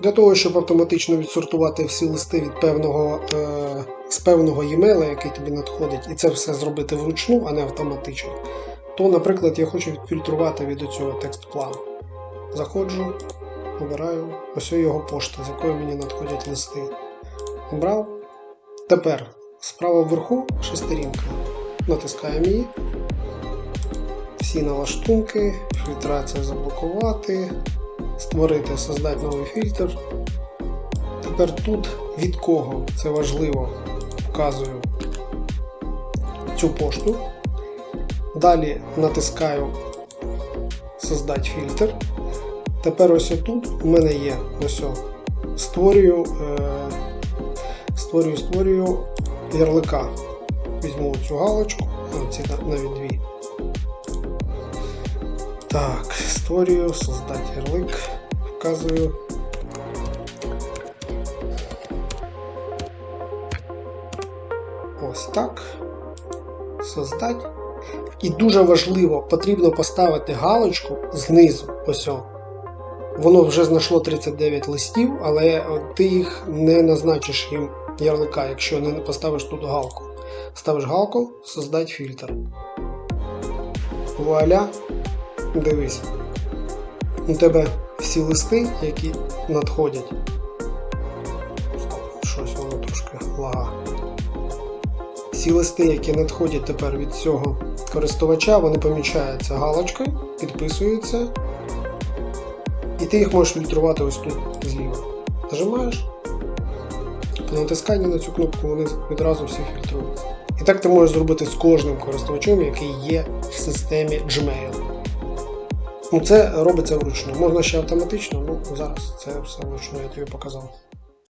Для того, щоб автоматично відсортувати всі листи від певного, е, з певного e-mail, який тобі надходить, і це все зробити вручну, а не автоматично, то, наприклад, я хочу відфільтрувати від цього текст плану. Заходжу, обираю ось його пошта, з якої мені надходять листи. Обрав. Тепер справа вверху шестерінка. Натискаємо її. Всі налаштунки, фільтрація заблокувати, створити, создати новий фільтр. Тепер тут від кого це важливо, вказую цю пошту. Далі натискаю Создати фільтр. Тепер ось тут у мене є ось створюю, е, створюю, створюю ярлика. Візьму цю галочку, ці на- навіть дві. Так, створюю, создати ярлик, вказую. Ось так. Создать. І дуже важливо, потрібно поставити галочку знизу. Ось. Воно вже знайшло 39 листів, але ти їх не назначиш їм ярлика, якщо не поставиш тут галку. Ставиш галку, создать фільтр. Вуаля, дивись. У тебе всі листи, які надходять. Щось воно трошки лага. Всі листи, які надходять тепер від цього користувача, вони помічаються галочкою, підписуються. І ти їх можеш фільтрувати ось тут зліва. Нажимаєш. По натисканні на цю кнопку вони відразу всі фільтруються. І так ти можеш зробити з кожним користувачем, який є в системі Gmail. Ну, це робиться вручну. Можна ще автоматично, ну зараз це все вручну я тобі показав.